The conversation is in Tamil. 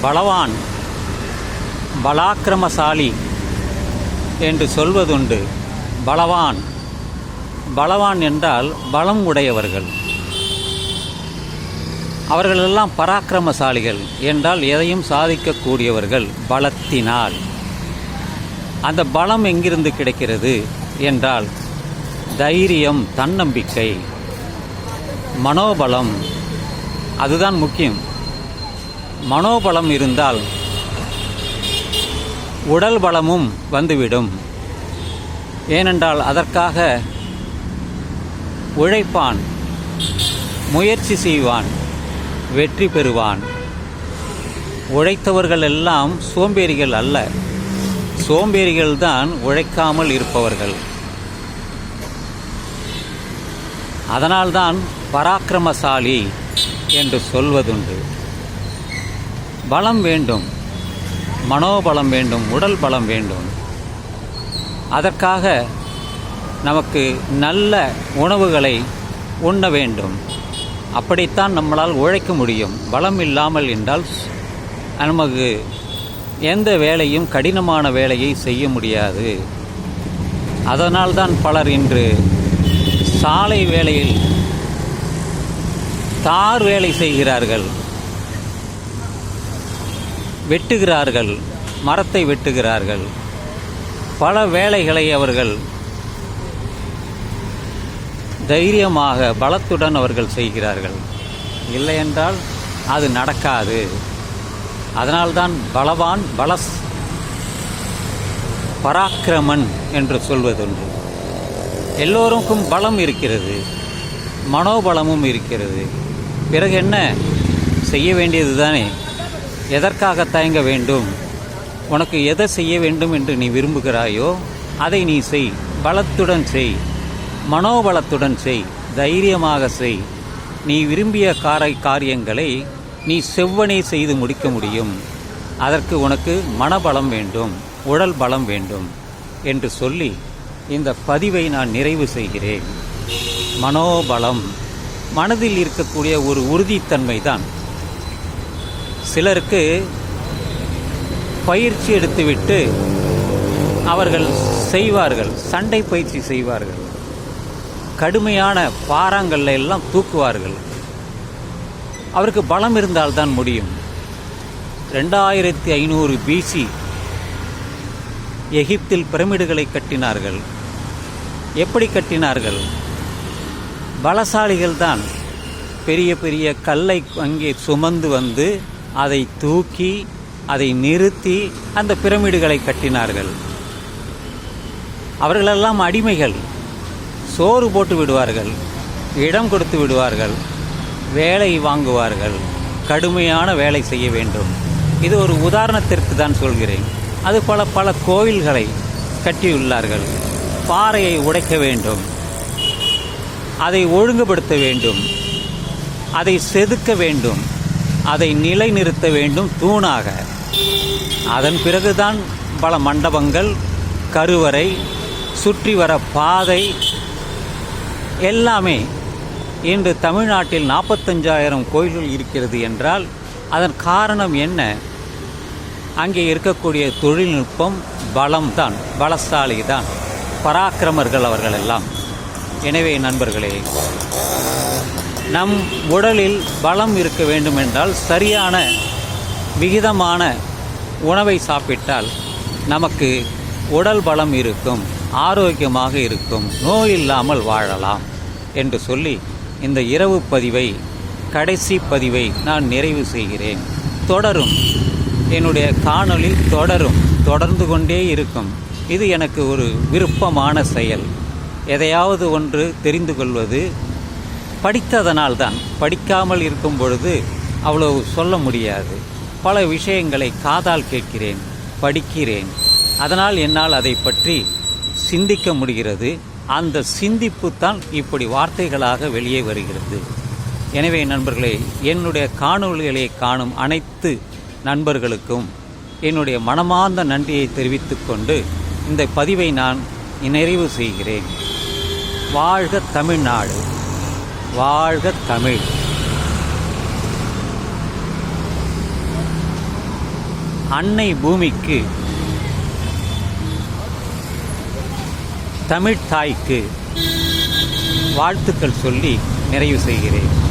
பலவான் பலாக்கிரமசாலி என்று சொல்வதுண்டு. பலவான் பலவான் என்றால் பலம் உடையவர்கள். அவர்களெல்லாம் பராக்கிரமசாலிகள் என்றால் எதையும் சாதிக்கக்கூடியவர்கள் பலத்தினால். அந்த பலம் எங்கிருந்து கிடைக்கிறது என்றால் தைரியம் தன்னம்பிக்கை மனோபலம் அதுதான் முக்கியம். மனோபலம் இருந்தால் உடல் பலமும் வந்துவிடும். ஏனென்றால் அதற்காக உழைப்பான் முயற்சி செய்வான் வெற்றி பெறுவான். உழைத்தவர்கள் எல்லாம் சோம்பேறிகள் அல்ல. சோம்பேறிகள்தான் உழைக்காமல் இருப்பவர்கள். அதனால்தான் பராக்கிரமசாலி என்று சொல்வதுண்டு. பலம் வேண்டும். மனோபலம் வேண்டும் உடல் பலம் வேண்டும். அதற்காக நமக்கு நல்ல உணவுகளை உண்ண வேண்டும். அப்படித்தான் நம்மளால் உழைக்க முடியும். பலம் இல்லாமல் என்றால் நமக்கு எந்த வேலையும் கடினமான வேலையை செய்ய முடியாது. அதனால்தான் பலர் இன்று சாலை வேலையில் தார் வேலை செய்கிறார்கள். வெட்டுகிறார்கள் மரத்தை வெட்டுகிறார்கள். பல வேலைகளை அவர்கள் தைரியமாக பலத்துடன் அவர்கள் செய்கிறார்கள். இல்லையென்றால் அது நடக்காது. அதனால்தான் பலவான் பலஸ் பராக்கிரமன் என்று சொல்வதுண்டு. எல்லோருக்கும் பலம் இருக்கிறது மனோபலமும் இருக்கிறது. பிறகு என்ன? செய்ய வேண்டியது தானே எதற்காக தயங்க வேண்டும்? உனக்கு எதை செய்ய வேண்டும் என்று நீ விரும்புகிறாயோ அதை நீ செய். பலத்துடன் செய். மனோபலத்துடன் செய். தைரியமாக செய். நீ விரும்பிய காரை காரியங்களை நீ செவ்வனே செய்து முடிக்க முடியும். அதற்கு உனக்கு மனபலம் வேண்டும். உடல் பலம் வேண்டும் என்று சொல்லி இந்த பதிவை நான் நிறைவு செய்கிறேன். மனோபலம். மனதில் இருக்கக்கூடிய ஒரு உறுதித்தன்மை தான் சிலருக்கு பயிற்சி எடுத்துவிட்டு அவர்கள் செய்வார்கள் சண்டை பயிற்சி செய்வார்கள். கடுமையான பாறாங்கல்ல எல்லாம் தூக்குவார்கள். அவருக்கு பலம் இருந்தால்தான் முடியும். ரெண்டாயிரத்தி ஐநூறு பிசி எகிப்தில் பிரமிடுகளை கட்டினார்கள். எப்படி கட்டினார்கள்? பலசாலிகள் தான் பெரிய பெரிய கல்லை அங்கே சுமந்து வந்து அதை தூக்கி அதை நிறுத்தி அந்த பிரமிடுகளை கட்டினார்கள். அவர்களெல்லாம் அடிமைகள். சோறு போட்டு விடுவார்கள் இடம் கொடுத்து விடுவார்கள் வேலை வாங்குவார்கள் கடுமையான வேலை செய்ய வேண்டும். இது ஒரு உதாரணத்திற்கு தான் சொல்கிறேன். அது பல பல கோவில்களை கட்டியுள்ளார்கள். பாறையை உடைக்க வேண்டும். அதை ஒழுங்குபடுத்த வேண்டும். அதை செதுக்க வேண்டும். அதை நிலைநிறுத்த வேண்டும் தூணாக. அதன் பிறகுதான் பல மண்டபங்கள் கருவறை சுற்றி வர பாதை எல்லாமே இன்று தமிழ்நாட்டில் நாற்பத்தஞ்சாயிரம் கோயில்கள் இருக்கிறது என்றால் அதன் காரணம் என்ன? அங்கே இருக்கக்கூடிய தொழில்நுட்பம் பலம்தான் பலசாலி தான் பராக்கிரமர்கள் அவர்கள் எல்லாம். எனவே நண்பர்களே நம் உடலில் பலம் இருக்க வேண்டுமென்றால் சரியான விகிதமான உணவை சாப்பிட்டால் நமக்கு உடல் பலம் இருக்கும் ஆரோக்கியமாக இருக்கும் நோய் இல்லாமல் வாழலாம் என்று சொல்லி இந்த இரவு பதிவை கடைசி பதிவை நான் நிறைவு செய்கிறேன். தொடரும். என்னுடைய காணொளி தொடரும் தொடர்ந்து கொண்டே இருக்கும். இது எனக்கு ஒரு விருப்பமான செயல். எதையாவது ஒன்று தெரிந்து கொள்வது படித்ததனால் தான் படிக்காமல் இருக்கும் பொழுது அவ்வளவு சொல்ல முடியாது. பல விஷயங்களை காதால் கேட்கிறேன் படிக்கிறேன். அதனால் என்னால் அதை பற்றி சிந்திக்க முடிகிறது. அந்த சிந்திப்பு தான் இப்படி வார்த்தைகளாக வெளியே வருகிறது. எனவே நண்பர்களே என்னுடைய காணொலிகளை காணும் அனைத்து நண்பர்களுக்கும் என்னுடைய மனமார்ந்த நன்றியை தெரிவித்துக்கொண்டு இந்த பதிவை நான் நிறைவு செய்கிறேன். வாழ்க தமிழ்நாடு. வாழ்க தமிழ். அன்னை பூமிக்கு தமிழ் தாய்க்கு வாழ்த்துக்கள் சொல்லி நிறைவு செய்கிறேன்.